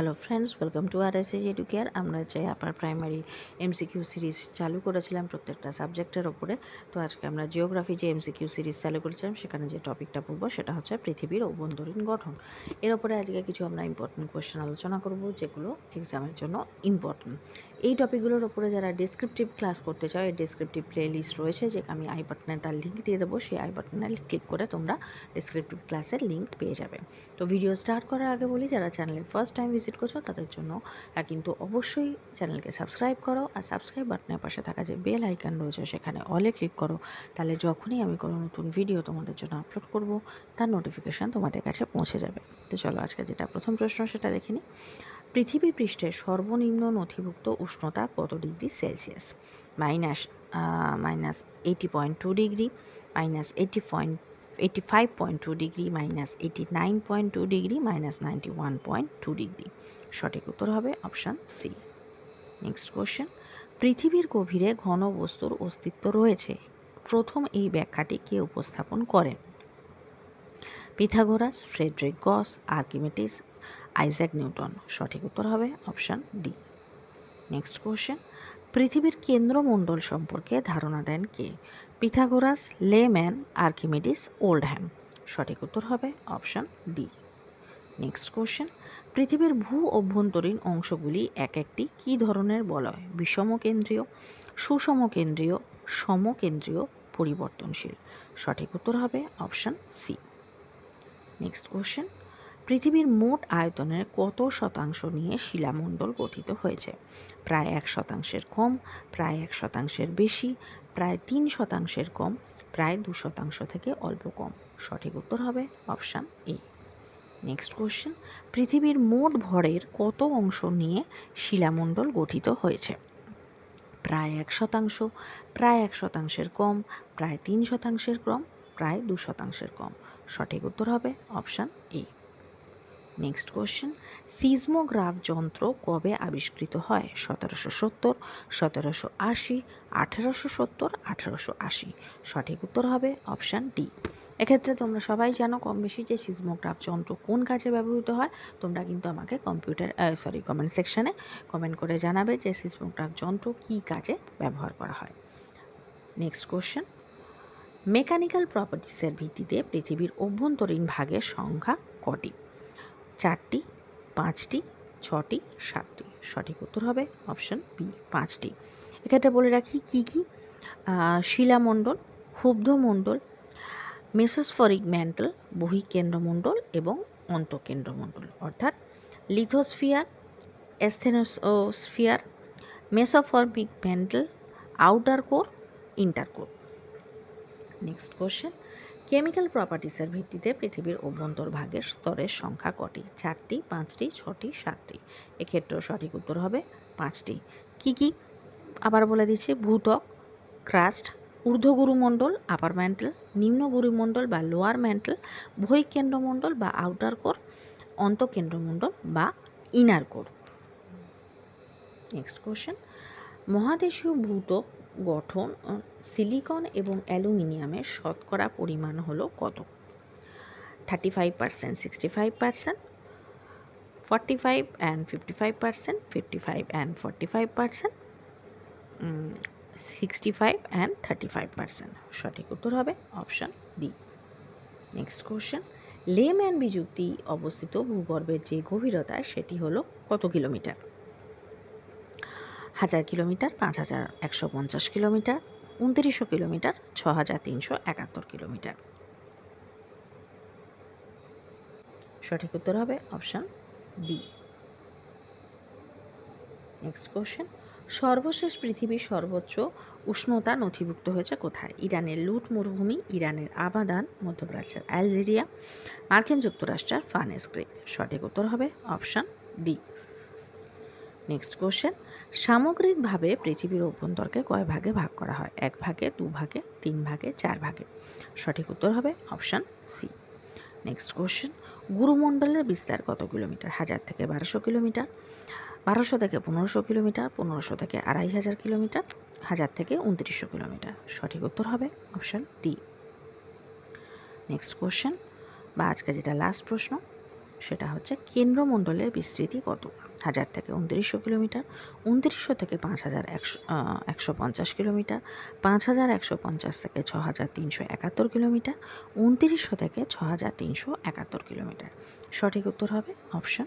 Hello friends welcome to R S edge educare আমরা যে upper primary MCQ series চালু করেছিলাম প্রত্যেকটা সাবজেক্টের ওপরে। তো আজকে আমরা জিওগ্রাফি যে এমসিকিউ সিরিজ চালু করেছিলাম, সেখানে যে টপিকটা পড়ব সেটা হচ্ছে পৃথিবীর অভ্যন্তরীণ গঠন। এর ওপরে আজকে কিছু আমরা ইম্পর্টেন্ট কোয়েশ্চেন আলোচনা করব, যেগুলো এক্সামের জন্য ইম্পর্টেন্ট এই টপিকগুলোর ওপরে যারা ডেসক্রিপটিভ ক্লাস করতে চাও, এই ডেসক্রিপটিভ প্লে লিস্ট রয়েছে, যে আমি আই বাটনে তার লিঙ্ক দিয়ে দেবো, সেই আই বাটনে ক্লিক করে তোমরা ডেসক্রিপটিভ ক্লাসের লিঙ্ক পেয়ে যাবে। তো ভিডিও স্টার্ট করার আগে বলি, যারা চ্যানেলে ফার্স্ট টাইম ভিজিট করছ, তাদের জন্য কিন্তু অবশ্যই চ্যানেলকে সাবস্ক্রাইব করো, আর সাবস্ক্রাইব বাটনের পাশে থাকা যে বেল আইকন রয়েছে, সেখানে অলে ক্লিক করো। তাহলে যখনই আমি কোনো নতুন ভিডিও তোমাদের জন্য আপলোড করব, তার নোটিফিকেশান তোমাদের কাছে পৌঁছে যাবে। তো চলো আজকে যেটা প্রথম প্রশ্ন, সেটা দেখে নিই। পৃথিবী পৃষ্ঠে সর্বনিম্ন নথিভুক্ত উষ্ণতা কত degree Celsius? Minus minus eighty point two degree, minus eighty point eighty five point two degree, minus eighty nine point two degree, minus ninety one point two degree. সঠিক উত্তর হবে অপশান সি। Next question. পৃথিবীর গভীরে ঘন বস্তুর অস্তিত্ব রয়েছে। প্রথম এই ব্যাখ্যাটি কে উপস্থাপন করেন? Pythagoras, Frederick Gauss Archimedes Isaac Newton. সঠিক উত্তর হবে অপশান ডি। Next question. পৃথিবীর কেন্দ্রমণ্ডল সম্পর্কে ধারণা দেন কে? Pythagoras, Lehmann, Archimedes, Oldham. সঠিক উত্তর হবে অপশান ডি। Next question. পৃথিবীর ভূ অভ্যন্তরীণ অংশগুলি এক একটি কী ধরনের বলয়? বিষমকেন্দ্রীয়, সুষমকেন্দ্রীয়, সমকেন্দ্রীয়, পরিবর্তনশীল। সঠিক উত্তর হবে অপশান সি। Next question. পৃথিবীর মোট আয়তনের কত শতাংশ নিয়ে শিলামণ্ডল গঠিত হয়েছে? প্রায় এক শতাংশের কম, প্রায় এক শতাংশের বেশি, প্রায় তিন শতাংশের কম, প্রায় দু শতাংশ থেকে অল্প কম। সঠিক উত্তর হবে অপশান এ। নেক্সট কোশ্চেন পৃথিবীর মোট ভরের কত অংশ নিয়ে শিলামণ্ডল গঠিত হয়েছে? প্রায় এক শতাংশ, প্রায় এক শতাংশের কম, প্রায় তিন শতাংশের কম, প্রায় দু শতাংশের কম। সঠিক উত্তর হবে option A. Next question seismograph যন্ত্র কবে আবিষ্কৃত হয়? সতেরোশো সত্তর, সতেরোশো আশি, আঠেরোশো সত্তর, আঠেরোশো আশি। সঠিক উত্তর হবে অপশান ডি। এক্ষেত্রে তোমরা সবাই জানো কম বেশি যে সিজমোগ্রাফ যন্ত্র কোন কাজে ব্যবহৃত হয়। তোমরা কিন্তু আমাকে কম্পিউটার সরি কমেন্ট সেকশানে কমেন্ট করে জানাবে যে সিজমোগ্রাফ যন্ত্র কী কাজে ব্যবহার করা হয়। নেক্সট কোশ্চেন মেকানিক্যাল প্রপার্টিসের ভিত্তিতে পৃথিবীর অভ্যন্তরীণ ভাগের সংখ্যা কটি? চারটি, পাঁচটি, ছটি, সাতটি। সঠিক উত্তর হবে অপশান বি পাঁচটি। এক্ষেত্রে বলে রাখি কী কী? শিলামণ্ডল, ক্ষুব্ধমণ্ডল, মেসোস্ফরিক ম্যান্টল, বহিকেন্দ্রমণ্ডল এবং অন্তঃকেন্দ্রমণ্ডল। অর্থাৎ lithosphere asthenosphere mesospheric mantle, outer core, inter core. Next question chemical প্রপার্টিসের ভিত্তিতে পৃথিবীর অভ্যন্তরভাগের স্তরের সংখ্যা কটি? চারটি, পাঁচটি, ছটি, সাতটি। এক্ষেত্রেও সঠিক উত্তর হবে পাঁচটি। কি কি? আবার বলে দিচ্ছি ভূতক ক্রাস্ট, ঊর্ধ্বগুরুমণ্ডল আপার ম্যান্টেল নিম্ন গুরুমণ্ডল বা লোয়ার ম্যান্টেল বহিকেন্দ্রমণ্ডল বা আউটার কোর অন্তঃকেন্দ্রমণ্ডল বা ইনার কোর নেক্সট কোশ্চেন মহাদেশীয় ভূত্বক গঠন সিলিকন এবং অ্যালুমিনিয়ামের শতকরা পরিমাণ হলো কত? Thirty five percent sixty five percent forty five and fifty five percent fifty five and forty five percent sixty five and thirty five percent সঠিক উত্তর হবে option D next question Lehmann বিযুক্তি অবস্থিত ভূগর্ভের যে গভীরতা, সেটি হলো কত কিলোমিটার? হাজার কিলোমিটার, পাঁচ হাজার একশো পঞ্চাশ কিলোমিটার, উনত্রিশশো কিলোমিটার, ছ হাজার তিনশো একাত্তর কিলোমিটার। সঠিক উত্তর হবে অপশান বি। নেক্সট কোশ্চেন সর্বশেষ পৃথিবীর সর্বোচ্চ উষ্ণতা নথিভুক্ত হয়েছে কোথায়? ইরানের লুট মরুভূমি, ইরানের আবাদান, মধ্যপ্রাচ্যের অ্যালজেরিয়া মার্কিন যুক্তরাষ্ট্রের ফানেস গ্রেক সঠিক উত্তর হবে অপশান ডি। নেক্সট কোশ্চেন সামগ্রিকভাবে পৃথিবীর অভ্যন্তরকে কয় ভাগে ভাগ করা হয়? এক ভাগে, দু ভাগে, তিন ভাগে, চার ভাগে? সঠিক উত্তর হবে অপশান সি নেক্সট কোশ্চেন গুরুমণ্ডলের বিস্তার কত কিলোমিটার? হাজার থেকে বারোশো কিলোমিটার, বারোশো থেকে পনেরোশো কিলোমিটার, পনেরোশো থেকে আড়াই হাজার কিলোমিটার, হাজার থেকে উনত্রিশশো কিলোমিটার? সঠিক উত্তর হবে অপশান ডি নেক্সট কোশ্চেন বা আজকে যেটা লাস্ট প্রশ্ন সেটা হচ্ছে কেন্দ্রমণ্ডলের বিস্তৃতি কত? হাজার থেকে উনত্রিশশো কিলোমিটার, উনত্রিশশো থেকে পাঁচ হাজার একশো একশো পঞ্চাশ কিলোমিটার পাঁচ হাজার একশো পঞ্চাশ থেকে ছ হাজার তিনশো একাত্তর কিলোমিটার, উনত্রিশশো থেকে ছ হাজার তিনশো একাত্তর কিলোমিটার। সঠিক উত্তর হবে অপশান